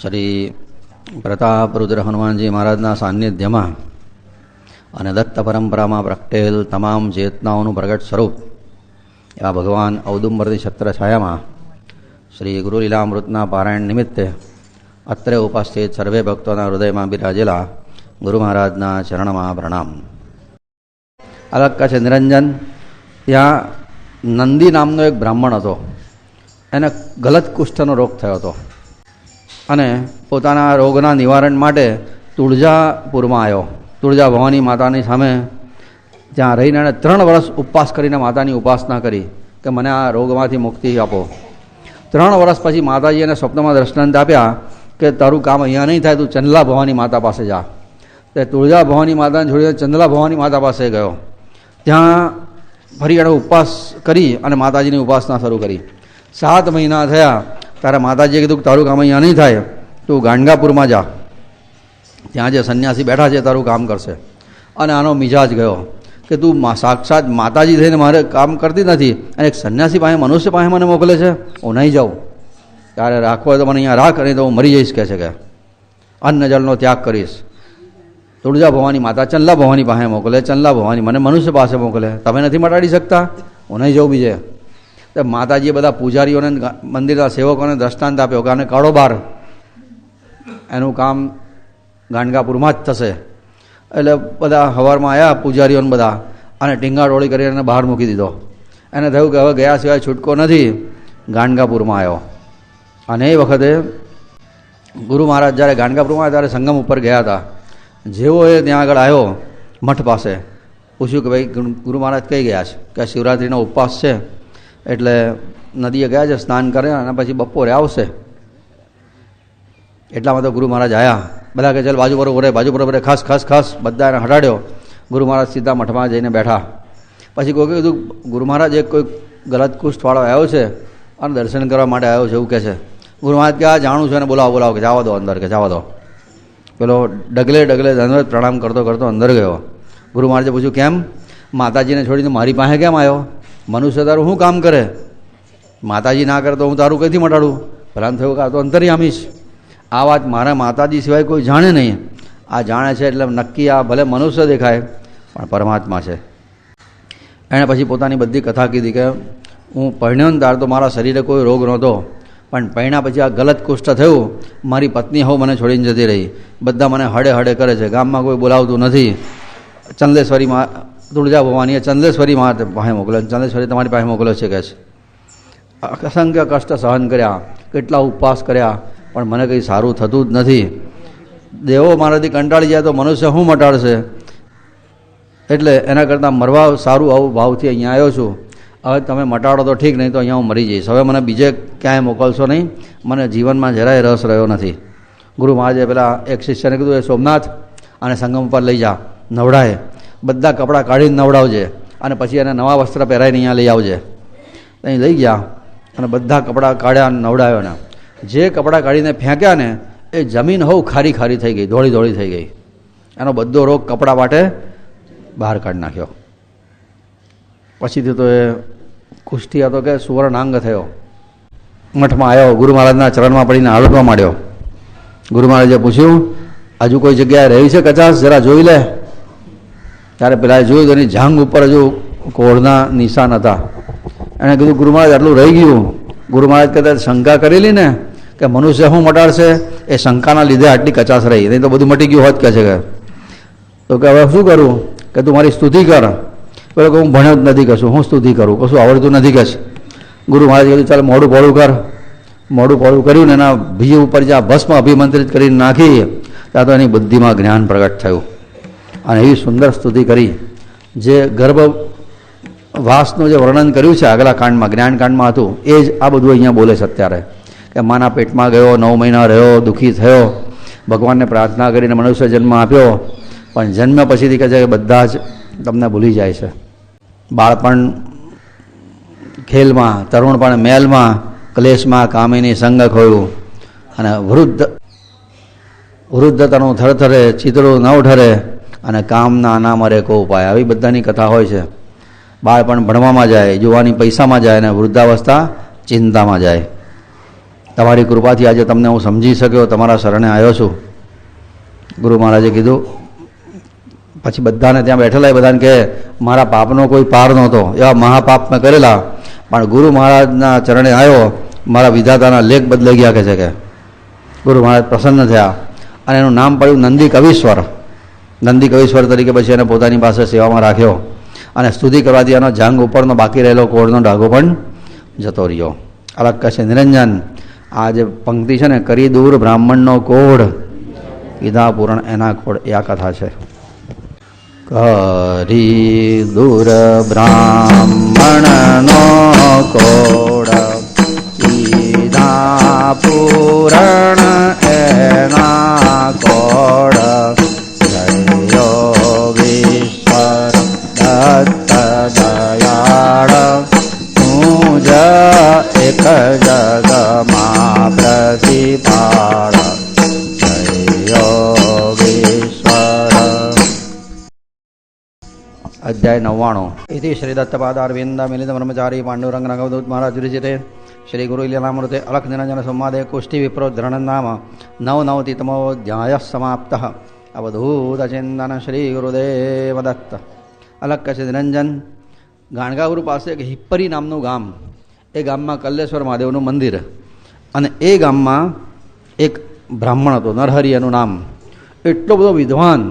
શ્રી પ્રતાપ રુદ્ર હનુમાનજી મહારાજના સાનિધ્યમાં અને દત્ત પરંપરામાં પ્રગટેલ તમામ ચેતનાઓનું પ્રગટ સ્વરૂપ, એવા ભગવાન ઔદુંબરની છત્રછાયામાં શ્રી ગુરુલીલામૃતના પારાયણ નિમિત્તે અત્રે ઉપસ્થિત સર્વે ભક્તોના હૃદયમાં બિરાજેલા ગુરુ મહારાજના ચરણમાં પ્રણામ. અલગ છે નિરંજન. ત્યાં નંદી નામનો એક બ્રાહ્મણ હતો. એને ગલત કુષ્ઠનો રોગ થયો હતો. અને પોતાના રોગના નિવારણ માટે તુળજાપુરમાં આવ્યો. તુળજા ભવાની માતાની સામે ત્યાં રહીને એણે ત્રણ વર્ષ ઉપવાસ કરીને માતાની ઉપાસના કરી કે મને આ રોગમાંથી મુક્તિ આપો. ત્રણ વર્ષ પછી માતાજી એને સ્વપ્નમાં દર્શન આપ્યા કે તારું કામ અહીંયા નહીં થાય, તું ચંદલા ભવાની માતા પાસે જા. તે તુળજા ભવાની માતાને છોડીને ચંદલા ભવાની માતા પાસે ગયો. ત્યાં ફરી એણે ઉપવાસ કરી અને માતાજીની ઉપાસના શરૂ કરી. સાત મહિના થયા. ત્યારે માતાજીએ કીધું કે તારું કામ અહીંયા નહીં થાય, તું ગાંડગાપુરમાં જા. ત્યાં જે સંન્યાસી બેઠા છે તારું કામ કરશે. અને આનો મિજાજ ગયો કે તું સાક્ષાત માતાજી થઈને મારે કામ કરતી નથી અને એક સંન્યાસી પાસે, મનુષ્ય પાસે મને મોકલે છે, હું નહીં જાઉં. ત્યારે રાખવો તો મને અહીંયા રાખ, નહીં તો હું મરી જઈશ કહે છે કે. અન્ન જળનો ત્યાગ કરીશ. તુળજા ભવાની માતા ચંદલા ભવાની પાસે મોકલે, ચંદલા ભવાની મને મનુષ્ય પાસે મોકલે. તમે નથી મટાડી શકતા? હું નહીં જાઉં બીજે. તો માતાજીએ બધા પૂજારીઓને મંદિરના સેવકોને દ્રષ્ટાંત આપ્યો કે આને કાઢો એનું કામ ગાંડગાપુરમાં જ થશે. એટલે બધા હવારમાં આવ્યા પૂજારીઓને બધા અને ટીંગાડોળી કરીને એને બહાર મૂકી દીધો. એને થયું કે હવે ગયા સિવાય છૂટકો નથી ગાંડગાપુરમાં આવ્યો અને એ વખતે ગુરુ મહારાજ જ્યારે ગાંડગાપુરમાં ત્યારે સંગમ ઉપર ગયા હતા. જેવો એ ત્યાં આગળ આવ્યો મઠ પાસે, પૂછ્યું કે ભાઈ ગુરુ મહારાજ કઈ ગયા છે? કે શિવરાત્રિનો ઉપવાસ છે? એટલે નદીએ ગયા છે, સ્નાન કરે અને પછી બપોરે આવશે. એટલામાં તો ગુરુ મહારાજ આવ્યા બધા કે ચાલ બાજુ બરોબર બાજુ બરોબર ખાસ ખાસ ખાસ બધા એને હટાડ્યો. ગુરુ મહારાજ સીધા મઠમાં જઈને બેઠા. પછી કોઈ કીધું, ગુરુ મહારાજ, એક કોઈ ગલત કુષ્ઠવાળો આવ્યો છે અને દર્શન કરવા માટે આવ્યો છે? એવું કહે છે. ગુરુ મહારાજ કે આ જાણું છું. અને બોલાવો બોલાવો કે, જવા દો અંદર કે, જવા દો. પેલો ડગલે ડગલે ધનવત પ્રણામ કરતો કરતો અંદર ગયો. ગુરુ મહારાજે પૂછ્યું, કેમ? માતાજીને છોડીને મારી પાસે કેમ આવ્યો? મનુષ્ય તારું શું કામ કરે? માતાજી ના કરે તો હું તારું કઈથી મટાડું? ભલાન થયું કે આ તો અંતર્યામી છે આ વાત મારા માતાજી સિવાય કોઈ જાણે નહીં. આ જાણે છે એટલે નક્કી આ ભલે મનુષ્ય દેખાય, પણ પરમાત્મા છે. એણે પછી પોતાની બધી કથા કીધી કે હું પરણ્યો ને તો મારા શરીરે કોઈ રોગ નહોતો, પણ પરણ્યા પછી આ ગલત કુષ્ઠ થયું, મારી પત્ની હવ મને છોડીને જતી રહી. બધા મને હડે હડે કરે છે. ગામમાં કોઈ બોલાવતું નથી. ચંદેશ્વરીમાં તુળજા ભવાનીએ ચંદેશ્વરી માં પાસે મોકલ્યો ચંદેશ્વરી તમારી પાસે મોકલ્યો છે કે છે? અસંખ્ય કષ્ટ સહન કર્યા, કેટલા ઉપવાસ કર્યા, પણ મને કંઈ સારું થતું જ નથી. દેવો મારાથી કંટાળી જાય તો મનુષ્ય શું મટાડશે? એટલે એના કરતાં મરવા સારું આવું ભાવથી અહીંયા આવ્યો છું. હવે તમે મટાડો તો ઠીક, નહીં તો અહીંયા હું મરી જઈશ. હવે મને બીજે ક્યાંય મોકલશો નહીં. મને જીવનમાં જરાય રસ રહ્યો નથી. ગુરુ મહારાજે પેલા એક શિષ્યને કીધું, એ સોમનાથ અને સંગમ પર લઈ જા. નવડાય. બધા કપડાં કાઢીને નવડાવજે અને પછી એને નવા વસ્ત્ર પહેરાવીને અહીંયા લઈ આવજે. અહીં લઈ ગયા અને બધા કપડાં કાઢ્યા નવડાવ્યા જે કપડાં કાઢીને ફેંક્યા ને, એ જમીન હવ ખારી ખારી થઈ ગઈ, ધોળી ધોળી થઈ ગઈ. એનો બધો રોગ કપડાં માટે બહાર કાઢી નાખ્યો. પછીથી તો એ કુસ્તી હતો કે સુવર્ણાંગ થયો. મઠમાં આવ્યો, ગુરુ મહારાજના ચરણમાં પડીને આળોટવા માંડ્યો. ગુરુ મહારાજે પૂછ્યું, હજુ કોઈ જગ્યાએ રહી છે કચાસ જરા જોઈ લે. ત્યારે પેલા જોયું તો એની જાંગ ઉપર હજુ કોળના નિશાન હતા. એણે કીધું, ગુરુ મહારાજ, આટલું રહી ગયું. ગુરુ મહારાજ કદાચ શંકા કરેલી ને કે મનુષ્ય શું મટાડશે, એ શંકાના લીધે આટલી કચાશ રહી. નહીં તો બધું મટી ગયું હોત કહે છે કે? તો કે, હવે શું કરું? કે તું મારી સ્તુતિ કર. પેલો કે હું ભણ્યો જ નથી કશું. હું સ્તુતિ કરું. કશું આવડતું નથી કશ. ગુરુ મહારાજ કીધું, ચાલ મોડું પોળું કર. મોડું પોળું કર્યું ને એના ભીજ ઉપર જ્યાં ભસ્મ અભિમંત્રિત કરીને નાખી. ત્યાં તો એની બુદ્ધિમાં જ્ઞાન પ્રગટ થયું. અને એવી સુંદર સ્તુતિ કરી, જે ગર્ભ વાસનું જે વર્ણન કર્યું છે આગલા કાંડમાં જ્ઞાનકાંડમાં હતું, એ જ આ બધું અહીંયા બોલે છે અત્યારે. કે માના પેટમાં ગયો, નવ મહિના રહ્યો, દુઃખી થયો, ભગવાનને પ્રાર્થના કરીને મનુષ્ય જન્મ આપ્યો, પણ જન્મ પછીથી કહે છે કે બધા જ તમને ભૂલી જાય છે. બાળપણ ખેલમાં, તરુણપણ મેલમાં, ક્લેશમાં કામીની સંગ ખોયું, અને વૃદ્ધ, વૃદ્ધતાનું થરથરે ચિતરું ન ઠરે અને કામના ના મરે કો ઉપાય. આવી બધાની કથા હોય છે. બાળપણ ભણવામાં જાય જુવાની પૈસામાં જાય અને વૃદ્ધાવસ્થા ચિંતામાં જાય. તમારી કૃપાથી આજે તમને હું સમજી શક્યો, તમારા શરણે આવ્યો છું. ગુરુ મહારાજે કીધું, પછી બધાને ત્યાં બેઠેલા એ બધાને કે મારા પાપનો કોઈ પાર નહોતો. એવા મહાપાપ મેં કરેલા. પણ ગુરુ મહારાજના ચરણે આવ્યો, મારા વિધાતાના લેખ બદલાઈ ગયા. કે છે કે, ગુરુ મહારાજ પ્રસન્ન થયા અને એનું નામ પડ્યું નંદી કવિશ્વર. નંદી કવિશ્વર તરીકે પછી એને પોતાની પાસે સેવામાં રાખ્યો અને સ્તુતિ કરવાથી એનો જંગ ઉપરનો બાકી રહેલો કોળનો ડાઘો પણ જતો રહ્યો. અલગ છે નિરંજન, આ જે પંક્તિ છે ને, કરી દૂર બ્રાહ્મણનો કોઢ કીધા પૂરણ એના કોડ એ આ કથા છે. કરી દૂર બ્રાહ્મણનો કોડ કીધા પૂરણ નવ્વાણું ઇતિ શ્રી દત્તપાદારવિંદ મિલિત બ્રહ્મચારી પાંડુરંગ નગવદૂત મહારાજ વિરચિતે શ્રી ગુરુ લીલામૃતે અલખ નિરંજન સંવાદે કુષ્ટિ વિપ્રો ધરણ નામ નવ નવતિતમો ધ્યાય સમાપ્ત અવધૂત ચિંતન શ્રી ગુરુદેવ દત્ત અલખ કશે નિરંજન ગાણગાવરુ પાસે એક હિપ્પરી નામનું ગામ એ ગામમાં કલ્લેશ્વર મહાદેવનું મંદિર અને એ ગામમાં એક બ્રાહ્મણ હતો નરહરિ એનું નામ એટલો બધો વિદ્વાન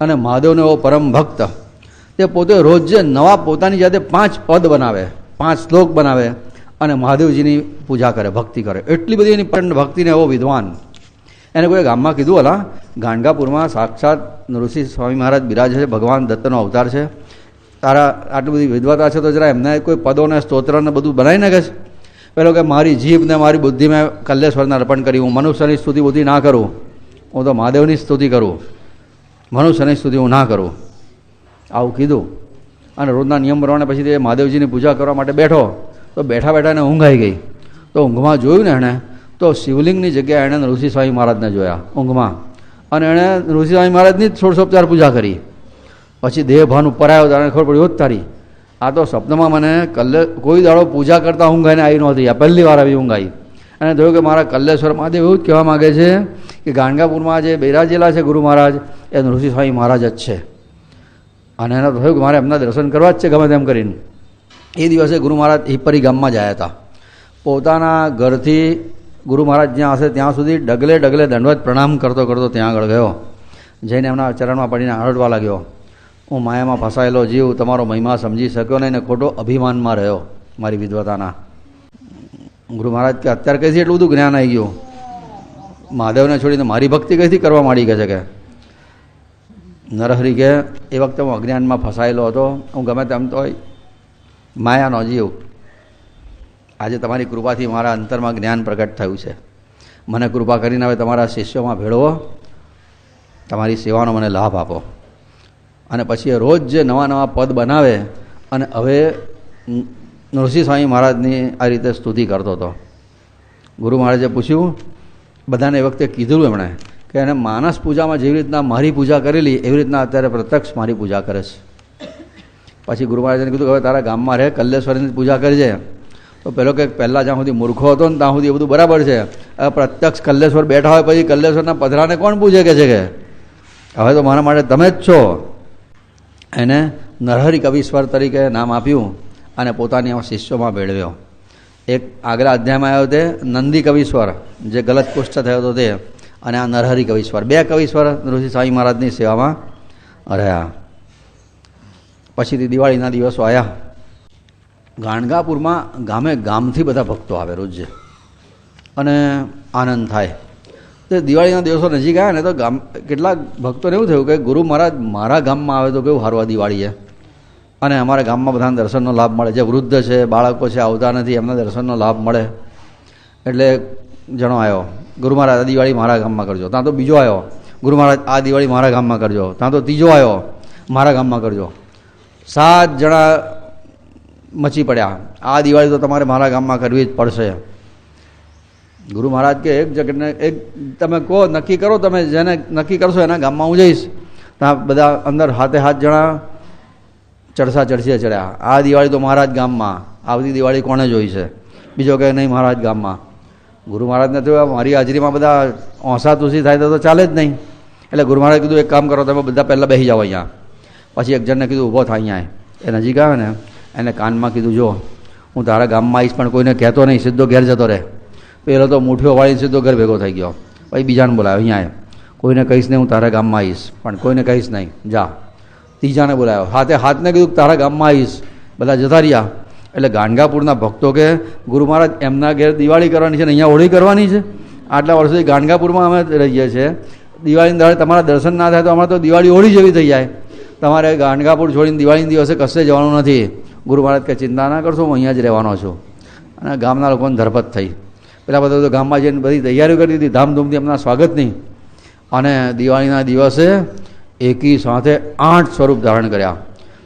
અને મહાદેવનો એવો પરમ ભક્ત તે પોતે રોજ નવા પોતાની જાતે પાંચ પદ બનાવે, પાંચ શ્લોક બનાવે અને મહાદેવજીની પૂજા કરે, ભક્તિ કરે. એટલી બધી એની પણ ભક્તિને એવો વિદ્વાન. એને કોઈ ગામમાં કીધું હલા ગાંડગાપુરમાં સાક્ષાત ઋષિ સ્વામી મહારાજ બિરાજે છે, ભગવાન દત્તનો અવતાર છે. તારા આટલી બધી વિદ્વતા છે તો જરા એમને કોઈ પદોને સ્તોત્રને બધું બનાવી નાખે છે? પેલો કે, મારી જીભ ને મારી બુદ્ધિ મેં કલ્લેશ્વરને અર્પણ કરી, હું મનુષ્યની સ્તુતિ બુદ્ધિ ના કરું. હું તો મહાદેવની સ્તુતિ કરું. મનુષ્યની સ્તુતિ હું ના કરું. આવું કીધું. અને રોજના નિયમ પ્રમાણે પછી તે મહાદેવજીની પૂજા કરવા માટે બેઠો. તો બેઠા બેઠા એને ઊંઘ ગઈ. તો ઊંઘમાં જોયું ને એણે, તો શિવલિંગની જગ્યાએ એણે ઋષિ સ્વામી મહારાજને જોયા ઊંઘમાં. અને એણે ઋષિ સ્વામી મહારાજની જ ષોડશોપચાર પૂજા કરી. પછી દેહભાન ઉપર આવ્યો, ત્યારે ખબર પડી, હોત તારી. આ તો સ્વપ્નમાં મને કલ્લે, કોઈ દાડો પૂજા કરતાં ઊંઘ આવીને આવી નહોતી. આ પહેલી વાર આવી ઊંઘ આવી. અને જોયું કે મારા કલ્લેશ્વર મહાદેવ એવું જ કહેવા માગે છે કે ગાણગાપુરમાં જે બૈરાજેલા છે ગુરુ મહારાજ, એ ઋષિ સ્વામી મહારાજ જ છે. અને એને થયું કે મારે એમના દર્શન કરવા જ છે, ગમે તેમ કરીને. એ દિવસે ગુરુ મહારાજ હિપરી ગામમાં જ હતા. પોતાના ઘરથી ગુરુ મહારાજ જ્યાં હશે ત્યાં સુધી ડગલે ડગલે દંડવત પ્રણામ કરતો કરતો ત્યાં આગળ ગયો. જઈને એમના ચરણમાં પડીને આરડવા લાગ્યો. હું માયામાં ફસાયેલો જીવ, તમારો મહિમા સમજી શક્યો નહીં ને ખોટો અભિમાનમાં રહ્યો, મારી વિદ્વતાના ગુરુ મહારાજ કે, અત્યારે કઈથી એટલું બધું જ્ઞાન આવી ગયું? મહાદેવને છોડીને મારી ભક્તિ કઈથી કરવા માંડી કે છે કે? નરહરી કે એ વખતે હું અજ્ઞાનમાં ફસાયેલો હતો. હું ગમે તેમ તો માયાનો જીવ. આજે તમારી કૃપાથી મારા અંતરમાં જ્ઞાન પ્રગટ થયું છે. મને કૃપા કરીને હવે તમારા શિષ્યોમાં ભેળવો. તમારી સેવાનો મને લાભ આપો. અને પછી રોજ જે નવા નવા પદ બનાવે અને હવે નૃસિંહ સ્વામી મહારાજની આ રીતે સ્તુતિ કરતો હતો. ગુરુ મહારાજે પૂછ્યું, બધાને એ વખતે કીધું એમણે કે એને માનસ પૂજામાં જેવી રીતના મારી પૂજા કરેલી, એવી રીતના અત્યારે પ્રત્યક્ષ મારી પૂજા કરે છે. પછી ગુરુ મહારાજને કીધું કે હવે તારા ગામમાં રહે, કલ્લેશ્વરની પૂજા કરજે. તો પેલો કે પહેલાં જ્યાં સુધી મૂર્ખો હતો ને ત્યાં સુધી એ બધું બરાબર છે. હવે પ્રત્યક્ષ કલ્લેશ્વર બેઠા હોય પછી કલ્લેશ્વરના પધરાને કોણ પૂજે કે છે કે? હવે તો મારા માટે તમે જ છો. એને નરહરી કવિશ્વર તરીકે નામ આપ્યું અને પોતાની શિષ્યોમાં ભેળવ્યો. એક આગલા અધ્યાયમાં આવ્યો તે નંદી કવિશ્વર, જે ગલત પુષ્ટ થયો હતો તે. અને આ નરહરિ કવિશ્વર. બે કવિશ્વર ઋષિ સ્વામી મહારાજની સેવામાં રહ્યા. પછીથી દિવાળીના દિવસો આવ્યા ગાણગાપુરમાં ગામે ગામથી બધા ભક્તો આવે રોજ. અને આનંદ થાય. તે દિવાળીના દિવસો નજીક આવ્યા ને તો ગામ, કેટલાક ભક્તોને એવું થયું કે ગુરુ મહારાજ મારા ગામમાં આવે તો કેવું હારવા દિવાળીએ? અને અમારા ગામમાં બધાને દર્શનનો લાભ મળે. જે વૃદ્ધ છે, બાળકો છે, આવતા નથી, એમને દર્શનનો લાભ મળે. એટલે જણો આવ્યો. ગુરુ મહારાજ, આ દિવાળી મારા ગામમાં કરજો. ત્યાં તો બીજો આવ્યો ગુરુ મહારાજ, આ દિવાળી મારા ગામમાં કરજો. ત્યાં તો ત્રીજો આવ્યો મારા ગામમાં કરજો. સાત જણા મચી પડ્યા. આ દિવાળી તો તમારે મારા ગામમાં કરવી જ પડશે. ગુરુ મહારાજ કે, એક જગતને એક, તમે કહો, નક્કી કરો તમે જેને નક્કી કરશો એના ગામમાં હું જઈશ. ત્યાં બધા અંદર હાથે હાથ જણા ચડસા ચડસીએ ચડ્યા. આ દિવાળી તો મહારાજ ગામમાં. આવતી દિવાળી કોણે જોઈ છે? બીજો કે, નહીં, મહારાજ ગામમાં. ગુરુ મહારાજને તો મારી હાજરીમાં બધા ઓસા તુસી થાય તો ચાલે જ નહીં. એટલે ગુરુ મહારાજ કીધું, એક કામ કરો, તમે બધા પહેલાં બેસી જાઓ અહીંયા. પછી એક જણને કીધું ઊભો થાય અહીંયા. એ નજીક આવે ને, એને કાનમાં કીધું, જો, હું તારા ગામમાં આવીશ, પણ કોઈને કહેતો નહીં, સીધો ઘેર જતો રહે. પહેલો તો મુઠ્ઠીઓ વાળીને સીધો ઘર ભેગો થઈ ગયો. પછી બીજાને બોલાવ્યો અહીંયા કોઈને કહીશ નહીં, હું તારા ગામમાં આવીશ, પણ કોઈને કહીશ નહીં, જા. ત્રીજાને બોલાવ્યો હાથે હાથને કીધું તારા ગામમાં આવીશ, બધા જતા રહ્યા. એટલે ગાણગાપુરના ભક્તો કે, ગુરુ મહારાજ, એમના ઘેર દિવાળી કરવાની છે ને અહીંયા હોળી કરવાની છે? આટલા વર્ષોથી ગાણગાપુરમાં અમે રહીએ છીએ. દિવાળીના દાડે તમારા દર્શન ના થાય તો અમારે તો દિવાળી હોળી જેવી થઈ જાય. તમારે ગાણગાપુર છોડીને દિવાળીના દિવસે કશે જવાનું નથી. ગુરુ મહારાજ કે, ચિંતા ના કરશો, હું અહીંયા જ રહેવાનો છું. અને ગામના લોકોને ધરપત થઈ. પેલા બધા તો ગામમાં જઈને બધી તૈયારીઓ કરી દીધી, ધામધૂમથી એમના સ્વાગતની અને દિવાળીના દિવસે એકી સાથે આઠ સ્વરૂપ ધારણ કર્યા.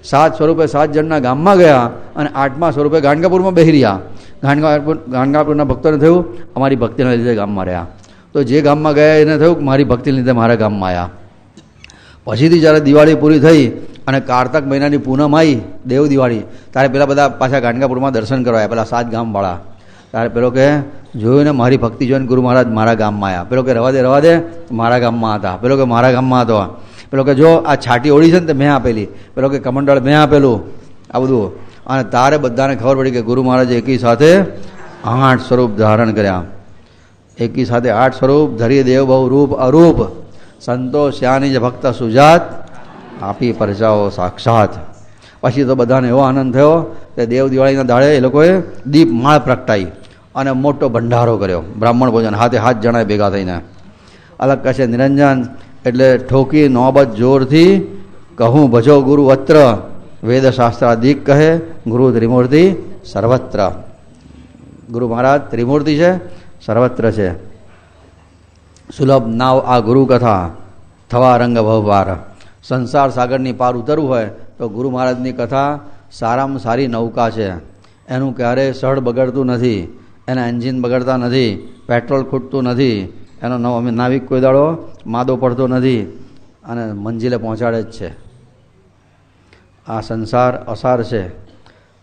સાત સ્વરૂપે સાત જણના ગામમાં ગયા અને આઠમા સ્વરૂપે ગાણગાપુરમાં રહ્યા. ગાણગાપુર ગાણગાપુરના ભક્તોને થયું, અમારી ભક્તિના લીધે ગામમાં રહ્યા. તો જે ગામમાં ગયા એને થયું મારી ભક્તિને લીધે મારા ગામમાં આવ્યા પછીથી જ્યારે દિવાળી પૂરી થઈ અને કારતક મહિનાની પૂનમ આવી, દેવ દિવાળી, ત્યારે પેલા બધા પાછા ગાણગાપુરમાં દર્શન કરવા આવ્યા, પેલા સાત ગામવાળા. ત્યારે પેલો કે જોયું ને, મારી ભક્તિ જોઈને ગુરુ મહારાજ મારા ગામમાં આવ્યા પેલો કે રવા દે રવા દે, મારા ગામમાં હતા. પેલો કે મારા ગામમાં હતો પેલો કે, જો આ છાટી ઓળી છે ને તે મેં આપેલી. પેલો કે, કમંડળ, મેં આપેલું. આ બધું. અને તારે બધાને ખબર પડી કે ગુરુ મહારાજે એકી સાથે આઠ સ્વરૂપ ધારણ કર્યા. એકી સાથે આઠ સ્વરૂપ, ધરી દેવ બહુ રૂપ, અરૂપ. સંતો શ્યાની જ ભક્ત સુજાત, આપી પરચાઓ સાક્ષાત. પછી તો બધાને એવો આનંદ થયો કે દેવ દિવાળીના દાડે એ લોકોએ દીપ માળ પ્રગટાઈ અને મોટો ભંડારો કર્યો. બ્રાહ્મણ ભોજન, હાથે હાથ જણાય ભેગા થઈને. અલગ કશે નિરંજન એટલે ઠોકી નોબત જોરથી કહું, ભજો ગુરુ અત્ર. વેદશાસ્ત્ર અધિક કહે, ગુરુ ત્રિમૂર્તિ સર્વત્ર. ગુરુ મહારાજ, ત્રિમૂર્તિ છે, સર્વત્ર છે. સુલભ નાવ આ ગુરુ કથા. થવા રંગ ભવવાર સંસાર સાગરની પાર ઉતરવું હોય તો ગુરુ મહારાજની કથા સારામાં સારી નૌકા છે. એનું ક્યારેય સળ બગડતું નથી, એના એન્જિન બગડતા નથી, પેટ્રોલ ખૂટતું નથી એનો નવ નાવિક કોઈ દાડો માદો પડતો નથી અને મંજિલે પહોંચાડે જ છે. આ સંસાર અસાર છે.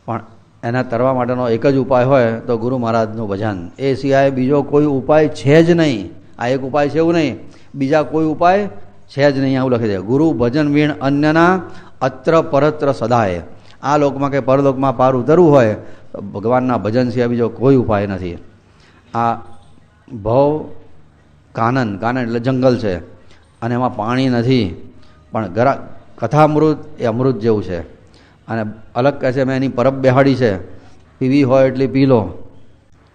પણ એના તરવા માટેનો એક જ ઉપાય હોય તો ગુરુ મહારાજનું ભજન. એ સિવાય બીજો કોઈ ઉપાય છે જ નહીં. આ એક ઉપાય છે એવું નહીં. બીજા કોઈ ઉપાય છે જ નહીં. આવું લખી દે. ગુરુ ભજન વીણ અન્યના અત્ર પરત્ર સદાય. આ લોકમાં કે પરલોકમાં પાર ઉતરવું હોય તો ભગવાનના ભજન સિવાય બીજો કોઈ ઉપાય નથી. આ ભવ કાનન કાનન એટલે જંગલ છે. અને એમાં પાણી નથી. પણ ગરા, કથામૃત એ અમૃત જેવું છે. અને અલગ કહે છે, મેં એની પરબ બેહાડી છે. પીવી હોય એટલી પી લો.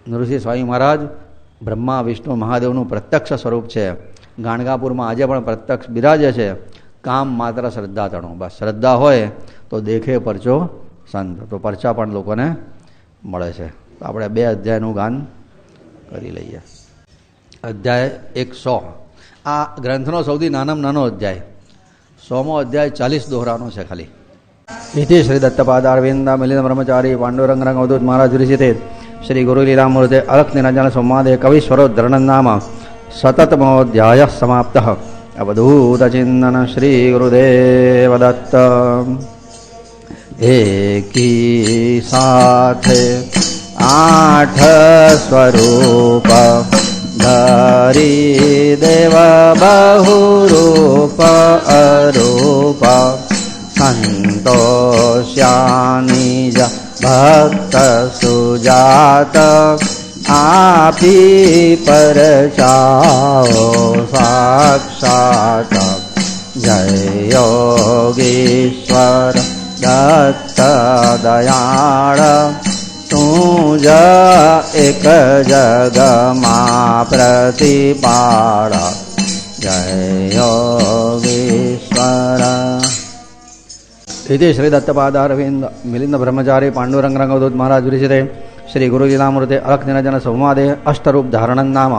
નૃસિંહ સ્વામી મહારાજ, બ્રહ્મા, વિષ્ણુ, મહાદેવનું પ્રત્યક્ષ સ્વરૂપ છે. ગાણગાપુરમાં આજે પણ પ્રત્યક્ષ બિરાજે છે. કામ માત્ર શ્રદ્ધા તણો. બસ શ્રદ્ધા હોય તો દેખે પરચો સંત. તો પરચા પણ લોકોને મળે છે. તો આપણે બે અધ્યાયનું ગાન કરી લઈએ. અધ્યાય એકસો આ ગ્રંથનો સૌથી નાનામાં નાનો અધ્યાય. સોમો અધ્યાય ચાલીસ દોહરાનો છે ખાલી. ઇતિ શ્રી દત્તપાદ અરવિંદ મિલિન બ્રહ્મચારી પાંડુરંગ રંગવધૂત મહારાજ વિરચિતે શ્રી ગુરુ લીલામૂર્તે અલખ નિરંજન સંવાદે કવિશ્વરો ધરણનામ સતતમોધ્યાય સમાપ્ત. અવધૂત ચિંતન શ્રી ગુરુદેવ દત્ત. એકી સાથે આઠ સ્વરૂપ धरीदेव बहूप अरूप। अन्तोष्यानिज भक्त सुजात। आपि परचा साक्षात्। जययोगीश्वर दत्त दयाळ। જ એક જગમાં પ્રતિપાળ જય યોગેશ્વર इति श्री दत्तपादारविंद मिलिंद ब्रह्मचारी पांडुरंग रंगवदूत महाराज विरचिते श्री गुरुलीलामूर्ते अलख निरंजन संवादे अष्टरूप धारणं नाम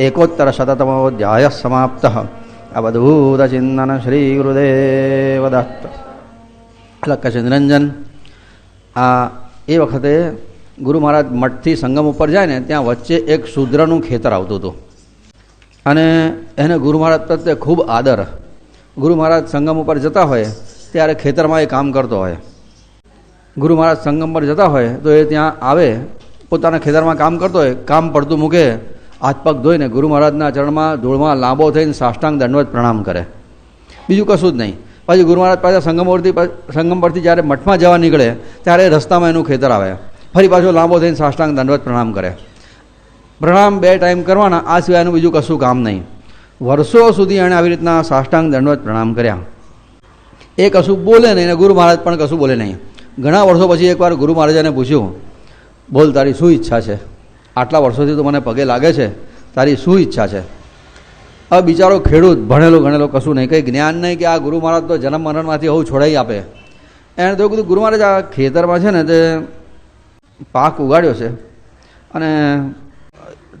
एकोत्तर शततमोध्याय समाप्तः अवधूत चिंतन श्री गुरुदेव दत्त અલગ કહે છે નિરંજન આ એ વખતે ગુરુ મહારાજ મઠથી સંગમ ઉપર જાય ને, ત્યાં વચ્ચે એક શૂદ્રનું ખેતર આવતું હતું. અને એને ગુરુ મહારાજ પ્રત્યે ખૂબ આદર. ગુરુ મહારાજ સંગમ ઉપર જતા હોય, ત્યારે ખેતરમાં એ કામ કરતો હોય. ગુરુ મહારાજ સંગમ પર જતા હોય, તો એ ત્યાં આવે, પોતાના ખેતરમાં કામ કરતો હોય, કામ પડતું મૂકે, હાથ પગ ધોઈને ગુરુ મહારાજના ચરણમાં ધૂળમાં લાંબો થઈને સાષ્ટાંગ દંડવત પ્રણામ કરે. બીજું કશું જ નહીં. પછી ગુરુ મહારાજ પાછા સંગમ પરથી સંગમ પરથી જ્યારે મઠમાં જવા નીકળે, ત્યારે રસ્તામાં એનું ખેતર આવે. ફરી પાછો લાંબો થઈને સાષ્ટાંગ દંડવત પ્રણામ કરે. પ્રણામ બે ટાઈમ કરવાના, આ સિવાયનું બીજું કશું કામ નહીં. વર્ષો સુધી એણે આવી રીતના સાષ્ટાંગ દંડવત પ્રણામ કર્યા. એ કશું બોલે નહીં અને ગુરુ મહારાજ પણ કશું બોલે નહીં. ઘણા વર્ષો પછી એકવાર ગુરુ મહારાજાને પૂછ્યું, બોલ, તારી શું ઈચ્છા છે? આટલા વર્ષોથી તો મને પગે લાગે છે. તારી શું ઈચ્છા છે? હવે બિચારો ખેડૂત, ભણેલો ગણેલો કશું નહીં. કંઈ જ્ઞાન નહીં કે આ ગુરુ મહારાજ તો જન્મ મરણમાંથી આવું છોડાઈ આપે. એણે તો કીધું, ગુરુ મહારાજ, આ ખેતરમાં છે ને તે પાક ઉગાડ્યો છે. અને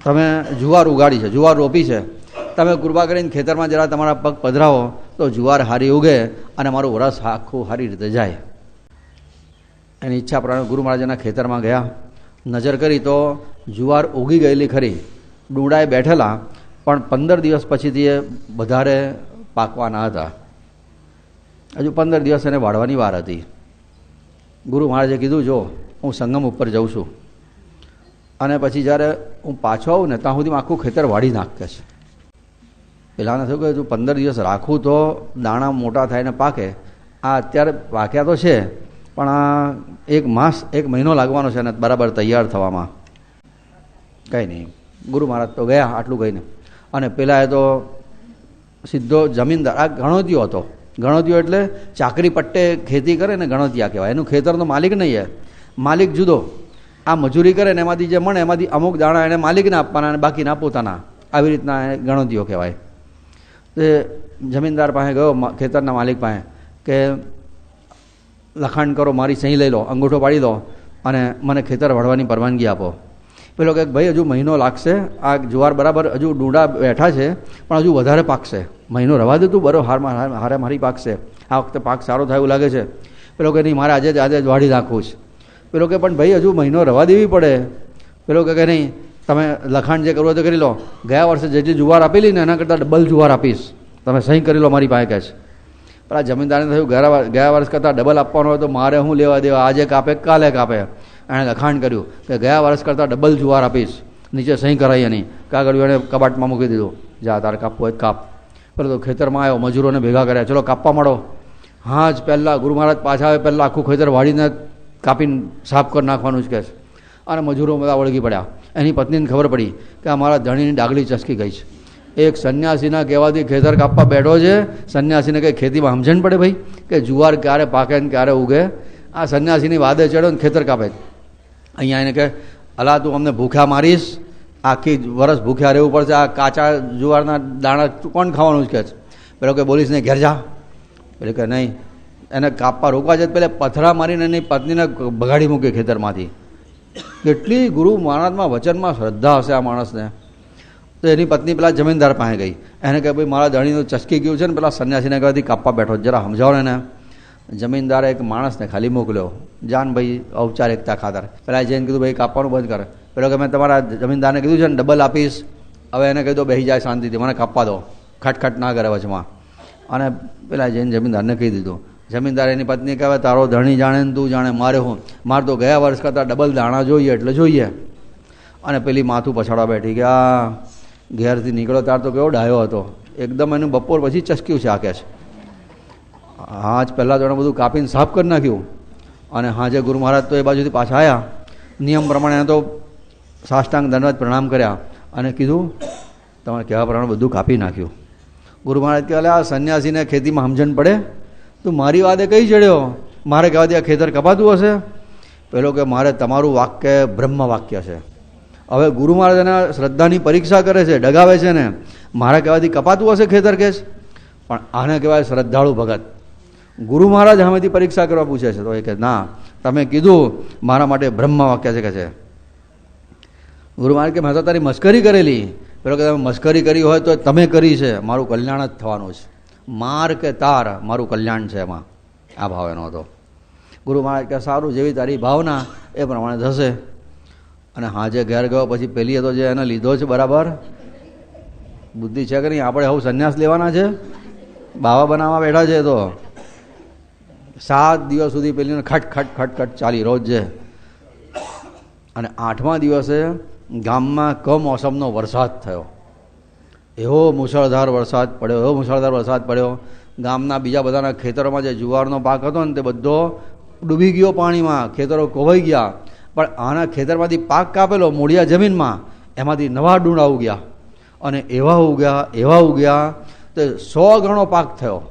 તમે જુવાર ઉગાડી છે, જુવાર રોપી છે. તમે કૃપા કરીને ખેતરમાં જરા તમારા પગ પધરાવો, તો જુવાર હારી ઉગે અને મારું વરસ આખું સારી રીતે જાય. એની ઈચ્છા પ્રમાણે ગુરુ મહારાજના ખેતરમાં ગયા. નજર કરી તો જુવાર ઉગી ગયેલી ખરી. ડૂંડાએ બેઠેલા, પણ પંદર દિવસ પછીથી એ વધારે પાકવાના હતા. હજુ પંદર દિવસ એને વાળવાની વાર હતી. ગુરુ મહારાજે કીધું, જો હું સંગમ ઉપર જઉં છું. અને પછી જ્યારે હું પાછો આવું ને, ત્યાં સુધી આખું ખેતર વાળી નાખે છે. પેલાને થયું કે તું પંદર દિવસ રાખું તો દાણા મોટા થાય ને પાકે. આ અત્યારે પાક્યા તો છે, પણ આ એક માસ, એક મહિનો લાગવાનો છે ને બરાબર તૈયાર થવામાં. કંઈ નહીં. ગુરુ મહારાજ તો ગયા, આટલું કહીને. અને પેલા એ તો સીધો જમીનદાર આ ગણોતિયો હતો. ગણોતિયો એટલે ચાકરી પટ્ટે ખેતી કરે ને ગણોતિયા કહેવાય. એનું ખેતરનો માલિક નહીં માલિક જુદો. આ મજૂરી કરે ને એમાંથી જે મળે એમાંથી અમુક દાણા એને માલિકને આપવાના અને બાકીના પોતાના. આવી રીતના એ ગણોતિયો કહેવાય. તે જમીનદાર પાસે ગયો ખેતરના માલિક પાસે કે, લખાણ કરો, મારી સહી લઈ લો, અંગૂઠો પાડી દો અને મને ખેતર વળવાની પરવાનગી આપો. પેલો કે, ભાઈ, હજુ મહિનો લાગશે. આ જુવાર બરાબર હજુ ડૂંડા બેઠા છે, પણ હજુ વધારે પાકશે. મહિનો રવા દે તું, બરો હારમાં હારે મારી પાકશે. આ વખતે પાક સારો થાય એવું લાગે છે. પેલો કે નહીં, મારે આજે જ આજે જ વાઢી નાખવું છે. પેલો કે, પણ ભાઈ, હજુ મહિનો રવા દેવી પડે. પેલો કે નહીં, તમે લખાણ જે કરવું તો કરી લો. ગયા વર્ષે જેટલી જુવાર આપેલી ને એના કરતાં ડબલ જુવાર આપીશ. તમે સહી કરી લો મારી પાસે કહે છે પણ આ જમીનદારને થયું, ગયા ગયા વર્ષ કરતાં ડબલ આપવાનો હોય તો મારે શું લેવા દેવા? આજે કાપે, કાલે કાપે. એણે લખાણ કર્યું કે, ગયા વર્ષ કરતાં ડબલ જુવાર આપીશ. નીચે સહી કરાવી એની કાગળ એણે કબાટમાં મૂકી દીધું. જા, તારે કાપવું હોય કાપ. પરંતુ ખેતરમાં આવ્યો, મજૂરોને ભેગા કર્યા, ચલો, કાપવા માંડો. હા જ પહેલાં ગુરુ મહારાજ પાછા આવે પહેલાં આખું ખેતર વાળીને કાપીને સાફ કરી નાખવાનું જ કહે છે. અને મજૂરો બધા વળગી પડ્યા. એની પત્નીને ખબર પડી કે આ મારા ધણીની ડાગલી ચસકી ગઈ છે. એક સંન્યાસીના કહેવાથી ખેતર કાપવા બેઠો છે. સંન્યાસીને કંઈ ખેતીમાં સમજણ પડે ભાઈ? કે જુવાર ક્યારે પાકે ને ક્યારે ઉગે? આ સંન્યાસીની વાદે ચડ્યો ને ખેતર કાપે. અહીંયા એને કહે, અલા, તું અમને ભૂખ્યા મારીશ. આખી વરસ ભૂખ્યા રહેવું પડશે. આ કાચા જુવારના દાણા કોણ ખાવાનું જ કહે છે? પેલો કે, બોલીશ ને ઘેર જા. એટલે કે, નહીં. એને કાપવા રોકવા જાય પહેલાં પથરા મારીને એની પત્નીને બગાડી મૂકે ખેતરમાંથી. કેટલી ગુરુ મહારાજમાં વચનમાં શ્રદ્ધા હશે આ માણસને. તો એની પત્ની પેલા જમીનદાર પાસે ગઈ. એને કહે, ભાઈ, મારા ધણીનું ચસકી ગયું છે ને, પેલા સંન્યાસીને કહેવાથી કાપવા બેઠો જરા સમજાવો ને એને. જમીનદારે એક માણસને ખાલી મોકલ્યો. જાન ભાઈ, ઔપચારિકતા ખાતર. પેલા જઈને કીધું, ભાઈ, કાપવાનું બંધ કરે. પેલો કે, મેં તમારા જમીનદારને કીધું છે ને ડબલ આપીશ. હવે એને કહી દો બેસી જાય શાંતિથી, મને કાપવા દો. ખટખટ ના કરે વચમાં. અને પેલા જઈને જમીનદારને કહી દીધું. જમીનદાર એની પત્ની કહેવાય, તારો ધણી જાણે ને તું જાણે મારે હું. મારે તો ગયા વર્ષ કરતાં ડબલ દાણા જોઈએ એટલે જોઈએ. અને પેલી માથું પછાડવા બેઠી ગયા ઘેરથી નીકળ્યો ત્યાર તો કેવો ડાયો હતો. એકદમ એનું બપોર પછી ચસક્યું છે આ કે છે જ પહેલાં તો એણે બધું કાપીને સાફ કરી નાખ્યું. અને હાજે ગુરુ મહારાજ તો એ બાજુથી પાછા આવ્યા નિયમ પ્રમાણે એને તો સાષ્ટાંગ દંડવત પ્રણામ કર્યા અને કીધું, તમારે કહેવા પ્રમાણે બધું કાપી નાખ્યું. ગુરુ મહારાજ કહે આ સંન્યાસીને ખેતીમાં સમજણ પડે. તું મારી વાતે કઈ ચડ્યો? મારે કહેવાથી આ ખેતર કપાતું હશે? પેલો કે, મારે તમારું વાક્ય બ્રહ્મ વાક્ય છે. હવે ગુરુ મહારાજ એના શ્રદ્ધાની પરીક્ષા કરે છે, ડગાવે છે ને, મારા કહેવાથી કપાતું હશે ખેતર કેસ? પણ આને કહેવાય શ્રદ્ધાળુ ભગત. ગુરુ મહારાજ સામેથી પરીક્ષા કરવા પૂછે છે, તો એ કે, ના, તમે કીધું મારા માટે બ્રહ્મ વાક્ય છે કે છે. ગુરુ મહારાજ કે મેં તો તારી મસ્કરી કરેલી. પેલો કે, તમે મસ્કરી કરી હોય તો તમે કરી છે, મારું કલ્યાણ જ થવાનું છે. માર કે તાર મારું કલ્યાણ છે એમાં. આ ભાવ એનો હતો. ગુરુ મહારાજ કે સારું, જેવી તારી ભાવના એ પ્રમાણે થશે. અને હાજે ઘેર ગયો, પછી પેલી તો જે એને લીધો છે બરાબર. બુદ્ધિ છે કે નહીં? આપણે હવે સંન્યાસ લેવાના છે? બાવા બનાવવા બેઠા છે તો. સાત દિવસ સુધી પેલીને ખટ ખટ ખટ ખટ ચાલી, રોજ છે અને આઠમા દિવસે ગામમાં કમોસમનો વરસાદ થયો. એવો મુશળધાર વરસાદ પડ્યો, એવો મુશળધાર વરસાદ પડ્યો. ગામના બીજા બધાના ખેતરોમાં જે જુવારનો પાક હતો ને તે બધો ડૂબી ગયો પાણીમાં, ખેતરો કોવાઈ ગયા. પણ આના ખેતરમાંથી પાક કાપેલો મૂળિયા જમીનમાં, એમાંથી નવા ડૂંડા ઉગ્યા. અને એવા ઉગ્યા એવા ઉગ્યા, તે સો ગણો પાક થયો.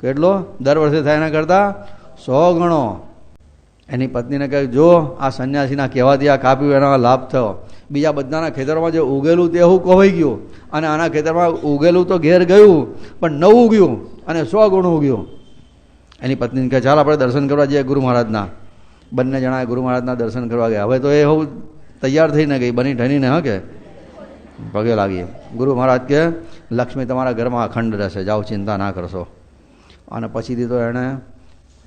કેટલો? દર વર્ષે થાય એના કરતાં સો ગણો. એની પત્નીને કહે જો આ સંન્યાસીના કહેવાથી આ કાપ્યું એનો લાભ થયો. બીજા બધાના ખેતરોમાં જે ઉગેલું તે હું કોવાઈ ગયું. અને આના ખેતરમાં ઉગેલું તો ઘેર ગયું, પણ નવું ઉગ્યું અને સો ગુણ ઉગ્યું. એની પત્નીને કહે, ચાલ આપણે દર્શન કરવા જઈએ ગુરુ મહારાજના. બંને જણાએ ગુરુ મહારાજના દર્શન કરવા ગયા. હવે તો એ હું તૈયાર થઈને ગઈ, બની ઠનીને હા કે? પગે લાગીએ ગુરુ મહારાજ કે લક્ષ્મી, તમારા ઘરમાં અખંડ રહેશે, જાઓ, ચિંતા ના કરશો. અને પછીથી તો એણે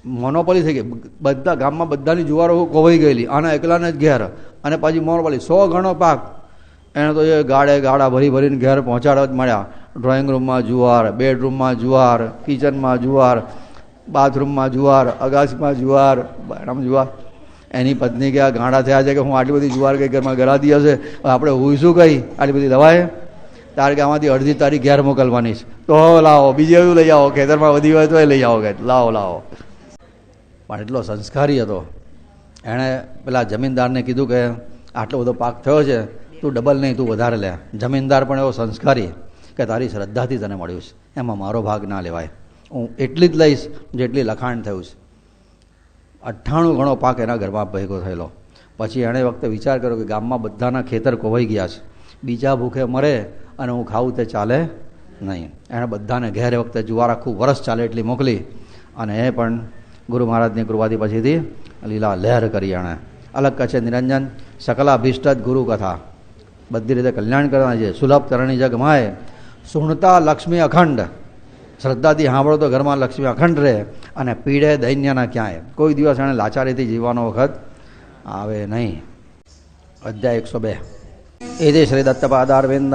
મોનોપોલી થઈ ગઈ. બધા ગામમાં બધાની જુવારો કોવાઈ ગયેલી. આના એકલાને જ ઘેર. અને પછી મોનોપોલી સો ગણો પાક. એને તો એ ગાડે ગાડા ભરી ભરીને ઘેર પહોંચાડવા જ મળ્યા. ડ્રોઈંગ રૂમમાં જુવાર બેડરૂમમાં જુવાર કિચનમાં જુવાર બાથરૂમમાં જુવાર, અગાસીમાં જુવાર બાયણામાં જુવાર. એની પત્ની કે આ ગાંડા થયા છે કે હું આટલી બધી જુવાર કઈ ઘરમાં ગરાતી હશે? આપણે હોઈશું કઈ આટલી બધી દવાએ? તારે કે આમાંથી અડધી તારીખ ઘેર મોકલવાની છે. તો લાવો. બીજે એવું લઈ આવો. ખેતરમાં વધી હોય તો એ લઈ આવો કે લાવો લાવો. પણ એટલો સંસ્કારી હતો. એણે પેલા જમીનદારને કીધું કે આટલો બધો પાક થયો છે, તું ડબલ નહીં, તું વધારે લે. જમીનદાર પણ એવો સંસ્કારી કે તારી શ્રદ્ધાથી તને મળ્યું છે. એમાં મારો ભાગ ના લેવાય. હું એટલી જ લઈશ જેટલી લખાણ થયું છે. અઠ્ઠાણું ગણો પાક એના ઘરમાં ભેગો થયેલો. પછી એણે વખતે વિચાર કર્યો કે ગામમાં બધાના ખેતર કોવાઈ ગયા છે. બીજા ભૂખે મરે અને હું ખાવું તે ચાલે નહીં. એણે બધાને ઘેર વખતે જુવાર આખું વરસ ચાલે એટલી મોકલી. અને એ પણ ગુરુ મહારાજની કૃપાથી પછીથી લીલા લહેર કરી એણે. અલગ કચ્છે નિરંજન, સકલાભીષ્ટ જ ગુરુ કથા. બધી રીતે કલ્યાણ કરવાના છે. સુલભ તરણી જગમાય સુણતા લક્ષ્મી અખંડ. શ્રદ્ધાથી સાંભળો તો ઘરમાં લક્ષ્મી અખંડ રહે અને પીડે દૈન્યના ક્યાંય. કોઈ દિવસ એણે લાચારીથી જીવવાનો વખત આવે નહીં. અધ્યાય એકસો બે.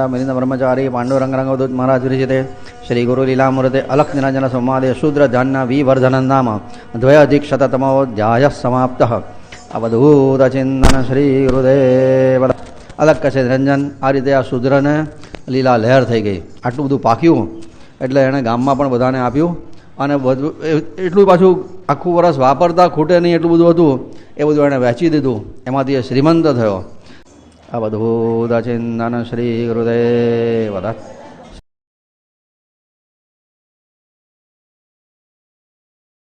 મિલિંદ બ્રહ્મચારી પાંડુરંગ રંગવદૂત મહારાજ વિરચિતે શ્રી ગુરુ લીલામૃતે અલખ નિરંજન સંવાદે શૂદ્ર ધાન્ય વિવર્ધન નામ દ્વયાધિકશતતમોધ્યાય સમાપ્ત અવધૂત ચિંતન શ્રી ગુરુદેવ અલગ કશે નિરંજન આ રીતે આ શૂદ્રને લીલા લહેર થઈ ગઈ આટલું બધું પાક્યું એટલે એણે ગામમાં પણ બધાને આપ્યું અને બધું એટલું પાછું આખું વરસ વાપરતા ખૂટે નહીં એટલું બધું હતું એ બધું એણે વેચી દીધું એમાંથી એ શ્રીમંત થયો अवधूतचिन्तन श्रीगुरुदेवद